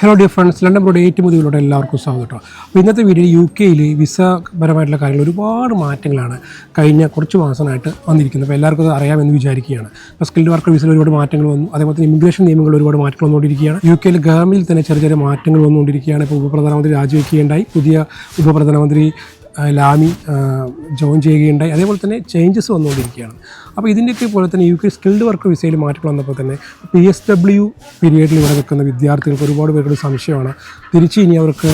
Hello dear friends London broad ഏറ്റവും പുതിയതിലൂടെ എല്ലാവർക്കും സ്വാഗതം കേട്ടോ. അപ്പോൾ ഇന്നത്തെ വീഡിയോ യു കെയിൽ വിസ പരമായിട്ടുള്ള കാര്യങ്ങൾ ഒരുപാട് മാറ്റങ്ങളാണ് കഴിഞ്ഞ കുറച്ച് മാസമായിട്ട് വന്നിരിക്കുന്നത്. അപ്പോൾ എല്ലാവർക്കും അത് അറിയാമെന്ന് വിചാരിക്കുകയാണ്. അപ്പോൾ സ്കിൽഡ് വർക്കർ വിസയിൽ ഒരുപാട് മാറ്റങ്ങൾ വന്നു. അതേപോലെ തന്നെ ഇമിഗ്രേഷൻ നിയമങ്ങൾ ഒരുപാട് മാറ്റങ്ങൾ വന്നുകൊണ്ടിരിക്കുകയാണ്. യു കെയിൽ ഗവൺമെന്റിൽ തന്നെ ചെറിയ ചെറിയ മാറ്റങ്ങൾ വന്നുകൊണ്ടിരിക്കുകയാണ്. ഇപ്പോൾ ഉപപ്രധാനമന്ത്രി രാജിവെക്കുകയുണ്ടായി. പുതിയ ഉപപ്രധാനമന്ത്രി ലാമി ജോയിൻ ചെയ്യുകയുണ്ടായി. അതേപോലെ തന്നെ ചേഞ്ചസ് വന്നുകൊണ്ടിരിക്കുകയാണ്. അപ്പോൾ ഇതിന്റെയൊക്കെ പോലെ തന്നെ യു കെ സ്കിൽഡ് വർക്ക് വിസയിൽ മാറ്റങ്ങൾ വന്നപ്പോൾ തന്നെ പി എസ് ഡബ്ല്യു പീരിയഡിൽ ഇവിടെ നിൽക്കുന്ന വിദ്യാർത്ഥികൾക്ക് ഒരുപാട് പേരുടെ സംശയമാണ്. തിരിച്ച് ഇനി അവർക്ക്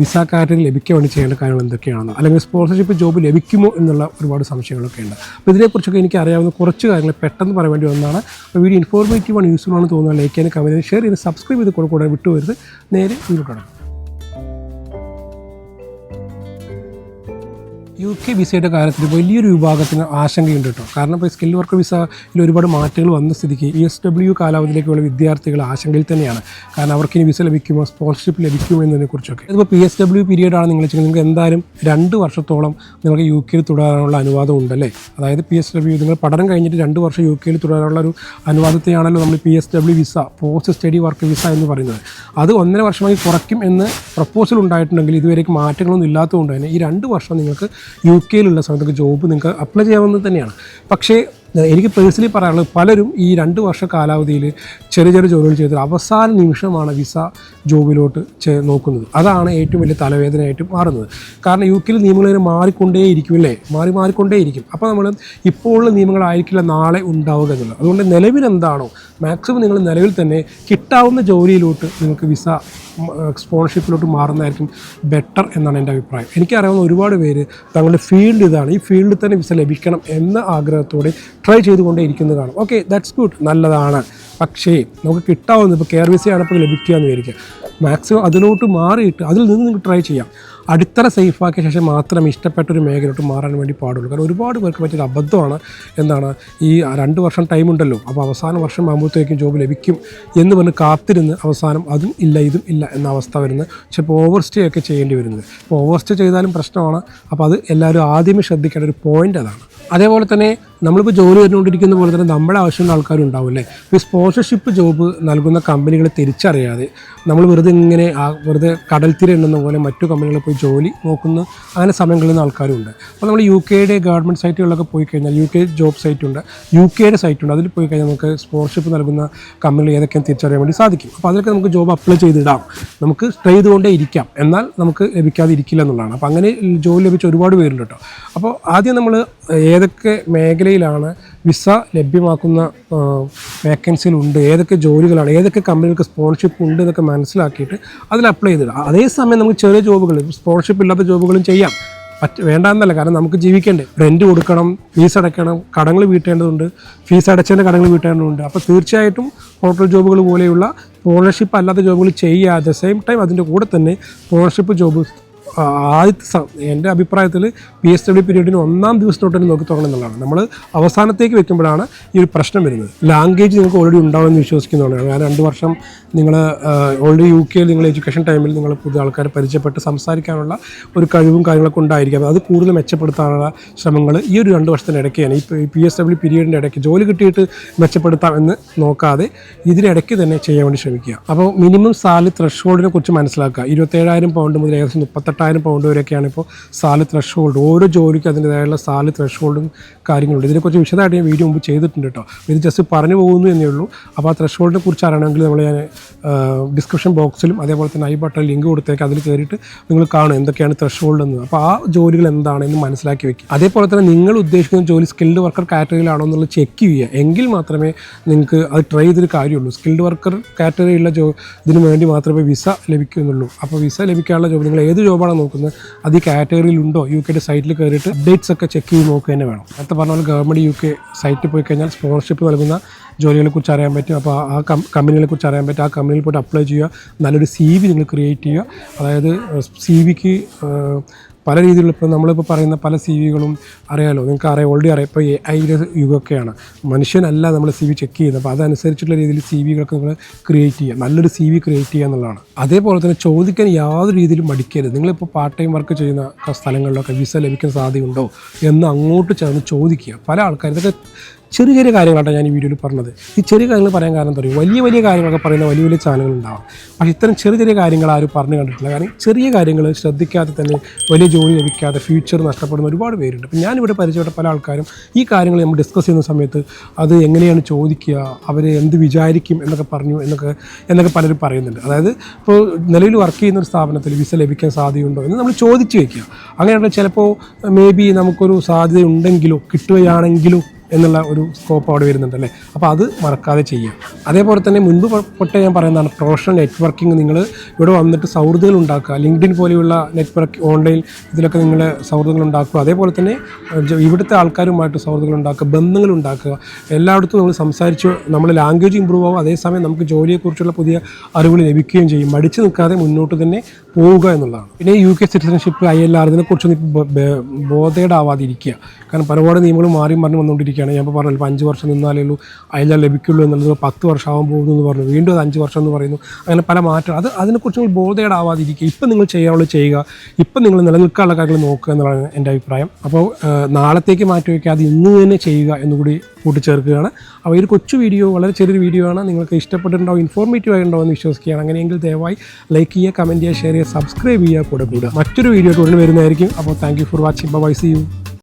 വിസ കാറ്റഗറി ലഭിക്കാൻ വേണ്ടി ചെയ്യേണ്ട കാര്യങ്ങൾ എന്തൊക്കെയാണെന്ന്. അല്ലെങ്കിൽ സ്പോൺസർഷിപ്പ് ജോബ് ലഭിക്കുമോ എന്നുള്ള ഒരുപാട് സംശയങ്ങളൊക്കെ ഉണ്ട്. അപ്പോൾ ഇതിനെക്കുറിച്ചൊക്കെ എനിക്ക് അറിയാവുന്ന കുറച്ച് കാര്യങ്ങൾ പെട്ടെന്ന് പറയാൻ വേണ്ടി വന്നതാണ്. അപ്പോൾ വീഡിയോ ഇൻഫോർമേറ്റീവ് ആണ് യൂസ്ഫുൾ ആണെന്ന് തോന്നുന്നത് ലൈക്ക് ചെയ്യാൻ കമന്റ് ഷെയർ ചെയ്ത് സബ്സ്ക്രൈബ് ചെയ്ത് കൂടെ കൂടെ വിട്ടുവരുത് നേരെ വീഡിയോ കാണാം യു കെ വിസയുടെ കാര്യത്തിൽ വലിയൊരു വിഭാഗത്തിന് ആശങ്കയുണ്ട് കേട്ടോ. കാരണം ഇപ്പോൾ സ്കിൽ വർക്ക് വിസയിൽ ഒരുപാട് മാറ്റങ്ങൾ വന്ന സ്ഥിതിക്ക് ഇ എസ് ഡബ്ല്യു കാലാവധിയിലേക്കുള്ള വിദ്യാർത്ഥികൾ ആശങ്കയിൽ തന്നെയാണ്. കാരണം അവർക്ക് ഇനി വിസ ലഭിക്കുമോ സ്പോൺസർഷിപ്പ് ലഭിക്കുമോ എന്നതിനെക്കുറിച്ചൊക്കെ ഇതിപ്പോൾ പി എസ് ഡബ്ല്യു പീരീഡ് ആണ് നിങ്ങൾ വെച്ചാൽ നിങ്ങൾക്ക് എന്തായാലും രണ്ട് വർഷത്തോളം നിങ്ങൾക്ക് യു കെയിൽ തുടരാനുള്ള അനുവാദം ഉണ്ടല്ലേ അതായത് പി എസ് ഡബ്ല്യു നിങ്ങൾ പഠനം കഴിഞ്ഞിട്ട് രണ്ട് വർഷം യു കെയിൽ തുടരാനുള്ള ഒരു അനുവാദത്തെയാണല്ലോ നമ്മൾ P S W visa post study work visa എന്ന് പറയുന്നത്. അത് ഒന്നര വർഷമായി കുറയ്ക്കും എന്ന് പ്രപ്പോസൽ ഉണ്ടായിട്ടുണ്ടെങ്കിൽ ഇതുവരേക്ക് മാറ്റങ്ങളൊന്നും ഇല്ലാത്തതുകൊണ്ട് തന്നെ ഈ രണ്ട് വർഷം നിങ്ങൾക്ക് യു കെയിലുള്ള സമയത്തൊക്കെ ജോബ് നിങ്ങൾക്ക് അപ്ലൈ ചെയ്യാവുന്നത് തന്നെയാണ്. പക്ഷേ എനിക്ക് പേഴ്സണലി പറയാനുള്ളത് പലരും ഈ രണ്ട് വർഷ കാലാവധിയിൽ ചെറിയ ചെറിയ ജോലികൾ ചെയ്തിട്ട് അവസാന നിമിഷമാണ് വിസ ജോബിലോട്ട് നോക്കുന്നത്. അതാണ് ഏറ്റവും വലിയ തലവേദനയായിട്ട് മാറുന്നത്. കാരണം യു കെയിൽ നിയമങ്ങൾ ഇങ്ങനെ മാറിക്കൊണ്ടേയിരിക്കും അല്ലേ? മാറി മാറിക്കൊണ്ടേയിരിക്കും. അപ്പോൾ നമ്മൾ ഇപ്പോഴുള്ള നിയമങ്ങളായിരിക്കില്ല നാളെ ഉണ്ടാവുക എന്നുള്ളത്. അതുകൊണ്ട് നിലവിൽ എന്താണോ മാക്സിമം നിങ്ങൾ നിലവിൽ തന്നെ കിട്ടാവുന്ന ജോലിയിലോട്ട് നിങ്ങൾക്ക് വിസ സ്പോൺഷിപ്പിലോട്ട് മാറുന്നതായിരിക്കും ബെറ്റർ എന്നാണ് എന്റെ അഭിപ്രായം. എനിക്കറിയാവുന്ന ഒരുപാട് പേര് തങ്ങളുടെ ഫീൽഡ് ഇതാണ്. ഈ ഫീൽഡിൽ തന്നെ വിസ ലഭിക്കണം എന്ന ആഗ്രഹത്തോടെ ട്രൈ ചെയ്തുകൊണ്ടേ ഇരിക്കുന്നത് കാണും. ഓക്കെ ദാറ്റ്സ് ഗുഡ് നല്ലതാണ്. പക്ഷേ നമുക്ക് കിട്ടാവുന്നത് ഇപ്പോൾ കെയർ വിസയാണ് ഇപ്പോൾ ലഭിക്കുക എന്ന് വിചാരിക്കുക. മാക്സിമം അതിലോട്ട് മാറിയിട്ട് അതിൽ നിന്ന് നിങ്ങൾക്ക് ട്രൈ ചെയ്യാം. അടിത്തറ സേഫാക്കിയ ശേഷം മാത്രം ഇഷ്ടപ്പെട്ട ഒരു മേഖലയോട്ട് മാറാൻ വേണ്ടി പാടുള്ളൂ. കാരണം ഒരുപാട് പേർക്ക് പറ്റിയൊരു അബദ്ധമാണ് എന്താണ് ഈ രണ്ട് വർഷം ടൈം ഉണ്ടല്ലോ. അപ്പോൾ അവസാന വർഷം ആകുമ്പോഴത്തേക്കും ജോബ് ലഭിക്കും എന്ന് പറഞ്ഞ് കാത്തിരുന്ന് അവസാനം അതും ഇല്ല ഇതും ഇല്ല എന്ന അവസ്ഥ വരുന്നത് ചിലപ്പോൾ ഓവർ സ്റ്റേ ഒക്കെ ചെയ്യേണ്ടി വരുന്നത്. അപ്പോൾ ഓവർ സ്റ്റേ ചെയ്താലും പ്രശ്നമാണ്. അപ്പോൾ അത് എല്ലാവരും ആദ്യമേ ശ്രദ്ധിക്കേണ്ട ഒരു പോയിന്റ് അതാണ്. അതേപോലെ തന്നെ നമ്മളിപ്പോൾ ജോലി വരുന്നുകൊണ്ടിരിക്കുന്ന പോലെ തന്നെ നമ്മളെ ആവശ്യമുള്ള ആൾക്കാരും ഉണ്ടാവും അല്ലേ? ഈ സ്പോൺസർഷിപ്പ് ജോബ് നൽകുന്ന കമ്പനികളെ തിരിച്ചറിയാതെ നമ്മൾ വെറുതെ ഇങ്ങനെ ആ വെറുതെ കടൽ തീര എണ്ണുന്ന പോലെ മറ്റു കമ്പനികളിൽ പോയി ജോലി നോക്കുന്ന അങ്ങനെ സമയം നിന്ന് ആൾക്കാരുണ്ട്. അപ്പോൾ നമ്മൾ യു കെയുടെ ഗവൺമെന്റ് സൈറ്റുകളിലൊക്കെ പോയി കഴിഞ്ഞാൽ യു കെ ജോബ് സൈറ്റ് ഉണ്ട് യു കെയുടെ സൈറ്റ് ഉണ്ട് അതിൽ പോയി കഴിഞ്ഞാൽ നമുക്ക് സ്പോൺസർഷിപ്പ് നൽകുന്ന കമ്പനികൾ ഏതൊക്കെയാണ് തിരിച്ചറിയാൻ വേണ്ടി സാധിക്കും. അപ്പോൾ അതിലൊക്കെ നമുക്ക് ജോബ് അപ്ലൈ ചെയ്തിടാം. നമുക്ക് ട്രൈ ചെയ്തുകൊണ്ടേ ഇരിക്കാം. എന്നാൽ നമുക്ക് ലഭിക്കാതെ ഇരിക്കില്ല എന്നുള്ളതാണ്. അപ്പോൾ അങ്ങനെ ജോലി ലഭിച്ച ഒരുപാട് പേരുണ്ട് കേട്ടോ. അപ്പോൾ ആദ്യം നമ്മൾ ഏതൊക്കെ മേഖലയിലാണ് വിസ ലഭ്യമാക്കുന്ന വേക്കൻസികളുണ്ട് ഏതൊക്കെ ജോലികളാണ് ഏതൊക്കെ കമ്പനികൾക്ക് സ്പോൺഷിപ്പ് ഉണ്ട് എന്നൊക്കെ മനസ്സിലാക്കിയിട്ട് അതിൽ അപ്ലൈ ചെയ്തിടുക അതേസമയം നമുക്ക് ചെറിയ ജോബുകൾ സ്പോൺഷിപ്പ് ഇല്ലാത്ത ജോബുകളും ചെയ്യാം. പറ്റ വേണ്ടാന്നല്ല കാരണം നമുക്ക് ജീവിക്കണ്ടേ. റെന്റ് കൊടുക്കണം ഫീസ് അടയ്ക്കണം കടങ്ങൾ വീട്ടേണ്ടതുണ്ട് ഫീസ് അടച്ചതിന്റെ കടങ്ങൾ വീട്ടേണ്ടതുണ്ട്. അപ്പോൾ തീർച്ചയായിട്ടും ഹോട്ടൽ ജോബുകൾ പോലെയുള്ള സ്പോൺസർഷിപ്പ് അല്ലാത്ത ജോബുകൾ ചെയ്യുക അറ്റ് ദ സെയിം ടൈം അതിന്റെ കൂടെ തന്നെ സ്പോൺസർഷിപ്പ് ജോബ് ആദ്യത്തെ എന്റെ അഭിപ്രായത്തിൽ പി എസ് ഡബ്ല്യു പീരീഡിന് ഒന്നാം ദിവസം തൊട്ട് തന്നെ നോക്കി തുടങ്ങണം എന്നുള്ളതാണ്. നമ്മൾ അവസാനത്തേക്ക് വെക്കുമ്പോഴാണ് ഈ ഒരു പ്രശ്നം വരുന്നത്. ലാംഗ്വേജ് നിങ്ങൾക്ക് ഓൾറെഡി ഉണ്ടാവുമെന്ന് വിശ്വസിക്കുന്നതാണ്. ഞാൻ രണ്ട് വർഷം നിങ്ങൾ ഓൾറെഡി യു കെയിൽ നിങ്ങൾ എഡ്യൂക്കേഷൻ ടൈമിൽ നിങ്ങൾ പുതിയ ആൾക്കാരെ പരിചയപ്പെട്ട് സംസാരിക്കാനുള്ള ഒരു കഴിവും കാര്യങ്ങളൊക്കെ ഉണ്ടായിരിക്കാം. അത് കൂടുതൽ മെച്ചപ്പെടുത്താനുള്ള ശ്രമങ്ങൾ ഈ ഒരു രണ്ട് വർഷത്തിന് ഇടയ്ക്കാണ്. ഈ പി എസ് ഡബ്ല്യു പീരീഡിന്റെ ഇടയ്ക്ക് ജോലി കിട്ടിയിട്ട് മെച്ചപ്പെടുത്താം എന്ന് നോക്കാതെ ഇതിനിടയ്ക്ക് തന്നെ ചെയ്യാൻ വേണ്ടി ശ്രമിക്കുക. അപ്പോൾ മിനിമം സാലറി ത്രഷ് കുറിച്ച് മനസ്സിലാക്കുക. ഇരുപത്തേഴായിരം പൗണ്ട് മുതൽ ഏകദേശം മുപ്പത്തെട്ടായിരം പൗണ്ട് വരെയൊക്കെയാണ് ഇപ്പോൾ സാലറി ത്രഷ് ഹോൾഡ് ഓരോ ജോലിക്കും അതിന്റെതായുള്ള സാലറി ത്രഷ് ഹോൾഡും കാര്യങ്ങളുണ്ട് ഇതിനെക്കുറിച്ച് വിശദമായിട്ട് ഞാൻ വീഡിയോ മുമ്പ് ചെയ്തിട്ടുണ്ട് കേട്ടോ ഇത് ജസ്റ്റ് പറഞ്ഞു പോകുന്നു എന്നേ ഉള്ളൂ അപ്പോൾ ആ ത്രഷ് ഹോൾഡിനെ കുറിച്ച് അറിയണമെങ്കിൽ നമ്മൾ ഞാൻ ഡിസ്ക്രിപ്ഷൻ ബോക്സിലും അതേപോലെ തന്നെ ഐ ബട്ടൺ ലിങ്ക് കൊടുത്തേക്ക് അതിൽ കയറിയിട്ട് നിങ്ങൾ കാണും എന്തൊക്കെയാണ് ത്രഷ് ഹോൾഡ് എന്ന്. അപ്പോൾ ആ ജോലികൾ എന്താണെന്ന് മനസ്സിലാക്കി വെക്കുക. അതേപോലെ തന്നെ നിങ്ങൾ ഉദ്ദേശിക്കുന്ന ജോലി സ്കിൽഡ് വർക്കർ കാറ്റഗറിയിലാണോ എന്നുള്ളത് ചെക്ക് ചെയ്യുക. എങ്കിൽ മാത്രമേ നിങ്ങൾക്ക് അത് ട്രൈ ചെയ്തൊരു കാര്യമുള്ളൂ. സ്കിൽഡ് വർക്കർ കാറ്റഗറിയുള്ള ജോ ഇതിന് വേണ്ടി മാത്രമേ വിസ ലഭിക്കുന്നുള്ളൂ അപ്പോൾ വിസ ലഭിക്കാനുള്ള ജോബ് നിങ്ങൾ ഏത് ജോബാണോ നോക്കുന്നത് അത് ഈ കാറ്റഗറിയിൽ ഉണ്ടോ യു കെയുടെ സൈറ്റിൽ കയറിയിട്ട് അപ്ഡേറ്റ്സ് ഒക്കെ ചെക്ക് ചെയ്ത് നോക്കുക തന്നെ വേണം. നേരത്തെ പറഞ്ഞ പോലെ ഗവൺമെന്റ് യു കെ സൈറ്റിൽ പോയി കഴിഞ്ഞാൽ സ്പോൺസർഷിപ്പ് നൽകുന്ന ജോലികളെ കുറിച്ച് അറിയാൻ പറ്റും. അപ്പോൾ ആ കമ്പനികളെ കുറിച്ച് അറിയാൻ പറ്റും. ആ കമ്പനിയിൽ പോയിട്ട് അപ്ലൈ ചെയ്യുക. നല്ലൊരു സി വി നിങ്ങൾ ക്രിയേറ്റ് ചെയ്യുക. അതായത് സി വിക്ക് പല രീതിയിലുള്ള ഇപ്പോൾ നമ്മളിപ്പോൾ പറയുന്ന പല സി വികളും അറിയാമല്ലോ നിങ്ങൾക്ക് അറിയാം ഓൾറെഡി അറിയാം. ഇപ്പോൾ എ ഐയുടെ യുഗമൊക്കെയാണ്. മനുഷ്യനല്ല നമ്മൾ സി വി ചെക്ക് ചെയ്യുന്നത്. അപ്പോൾ അതനുസരിച്ചുള്ള രീതിയിൽ സി വികളൊക്കെ നിങ്ങൾ ക്രിയേറ്റ് ചെയ്യുക. നല്ലൊരു സി വി ക്രിയേറ്റ് ചെയ്യുക എന്നുള്ളതാണ്. അതേപോലെ തന്നെ ചോദിക്കാൻ യാതൊരു രീതിയിലും മടിക്കരുത്. നിങ്ങളിപ്പോൾ പാർട്ട് ടൈം വർക്ക് ചെയ്യുന്ന സ്ഥലങ്ങളിലൊക്കെ വിസ ലഭിക്കാൻ സാധ്യതയുണ്ടോ എന്ന് അങ്ങോട്ട് ചേർന്ന് ചോദിക്കുക. പല ആൾക്കാർ ഇതൊക്കെ ചെറിയ ചെറിയ കാര്യങ്ങളാണ് ഞാൻ ഈ വീഡിയോയിൽ പറഞ്ഞത്. ഈ ചെറിയ കാര്യങ്ങൾ പറയാൻ കാരണം പറയും വലിയ വലിയ കാര്യങ്ങളൊക്കെ പറയുന്ന വലിയ വലിയ ചാനലുകൾ ഉണ്ടാവും പക്ഷേ ഇത്തരം ചെറിയ ചെറിയ കാര്യങ്ങൾ ആരും പറഞ്ഞു കണ്ടിട്ടില്ല. കാരണം ചെറിയ കാര്യങ്ങൾ ശ്രദ്ധിക്കാതെ തന്നെ വലിയ ജോലി ലഭിക്കാതെ ഫ്യൂച്ചർ നഷ്ടപ്പെടുന്ന ഒരുപാട് പേരുണ്ട്. അപ്പം ഞാനിവിടെ പരിചയപ്പെട്ട പല ആൾക്കാരും ഈ കാര്യങ്ങൾ നമ്മൾ ഡിസ്കസ് ചെയ്യുന്ന സമയത്ത് അത് എങ്ങനെയാണ് ചോദിക്കുക അവർ എന്ത് വിചാരിക്കും എന്നൊക്കെ പറഞ്ഞു എന്നൊക്കെ എന്നൊക്കെ പലരും പറയുന്നുണ്ട്. അതായത് ഇപ്പോൾ നിലവിൽ വർക്ക് ചെയ്യുന്ന ഒരു സ്ഥാപനത്തിൽ വിസ ലഭിക്കാൻ സാധ്യതയുണ്ടോ എന്ന് നമ്മൾ ചോദിച്ചു വയ്ക്കുക അങ്ങനെയുള്ള ചിലപ്പോൾ മേ ബി നമുക്കൊരു സാധ്യത ഉണ്ടെങ്കിലോ കിട്ടുകയാണെങ്കിലോ എന്നുള്ള ഒരു സ്കോപ്പ് അവിടെ വരുന്നുണ്ടല്ലേ അപ്പോൾ അത് മറക്കാതെ ചെയ്യാം അതേപോലെ തന്നെ മുൻപ് പൊട്ടേ ഞാൻ പറയുന്നതാണ് പ്രൊഫഷണൽ നെറ്റ്വർക്കിംഗ് നിങ്ങൾ ഇവിടെ വന്നിട്ട് സൗഹൃദങ്ങൾ ഉണ്ടാക്കുക. ലിങ്ക്ഡിൻ പോലെയുള്ള നെറ്റ്വർക്ക് ഓൺലൈൻ ഇതിലൊക്കെ നിങ്ങൾ സൗഹൃദങ്ങൾ ഉണ്ടാക്കുക. അതേപോലെ തന്നെ ഇവിടുത്തെ ആൾക്കാരുമായിട്ട് സൗഹൃദങ്ങൾ ഉണ്ടാക്കുക ബന്ധങ്ങൾ ഉണ്ടാക്കുക. എല്ലായിടത്തും നമ്മൾ സംസാരിച്ച് നമ്മൾ ലാംഗ്വേജ് ഇമ്പ്രൂവ് ആവും. അതേസമയം നമുക്ക് ജോലിയെക്കുറിച്ചുള്ള പുതിയ അറിവുകൾ ലഭിക്കുകയും ചെയ്യും. മടിച്ചു നിൽക്കാതെ മുന്നോട്ട് തന്നെ പോവുക എന്നുള്ളതാണ്. പിന്നെ U K citizenship I L R ഇതിനെക്കുറിച്ചൊന്നും ഇപ്പോൾ ബോധേടാവാതിരിക്കുക. കാരണം പലപാട് നിയമങ്ങൾ മാറി മറിഞ്ഞ് വന്നുകൊണ്ടിരിക്കുകയാണ് ഞാൻ ഇപ്പോൾ പറഞ്ഞല്ലോ അഞ്ച് വർഷം നിന്നാലേ ഉള്ളൂ ആർ ലഭിക്കുള്ളൂ എന്നുള്ളത് പത്ത് വർഷമാകാൻ പോകുന്നു എന്ന് പറഞ്ഞു. വീണ്ടും അത് അഞ്ച് വർഷം എന്ന് പറയുന്നു. അങ്ങനെ പല മാറ്റം അത് അതിനെക്കുറിച്ച് നിങ്ങൾ ബോധേടാവാതിരിക്കുക. ഇപ്പം നിങ്ങൾ ചെയ്യാനുള്ളത് ചെയ്യുക. ഇപ്പം നിങ്ങൾ നിലനിൽക്കാനുള്ള കാര്യങ്ങൾ നോക്കുക എന്നുള്ളതാണ് എന്റെ അഭിപ്രായം. അപ്പോൾ നാളത്തേക്ക് മാറ്റി വയ്ക്കാതെ ഇന്ന് തന്നെ ചെയ്യുക എന്നുകൂടി കൂട്ടിച്ചേർക്കുകയാണ്. അപ്പോൾ ഒരു കൊച്ചു വീഡിയോ വളരെ ചെറിയൊരു വീഡിയോ ആണ്. നിങ്ങൾക്ക് ഇഷ്ടപ്പെട്ടിട്ടുണ്ടോ ഇൻഫോർമേറ്റീവ് ആയിട്ടുണ്ടോ എന്ന് വിശ്വസിക്കുകയാണ്. അങ്ങനെയെങ്കിൽ ദയവായി ലൈക്ക് ചെയ്യുക കമന്റ് ചെയ്യുക ഷെയർ ചെയ്യുക സബ്സ്ക്രൈബ് ചെയ്യുക കൂടെ കൂടുക മറ്റൊരു വീഡിയോ ഉടനെ വരുന്നതായിരിക്കും. അപ്പോൾ thank for watching bye see you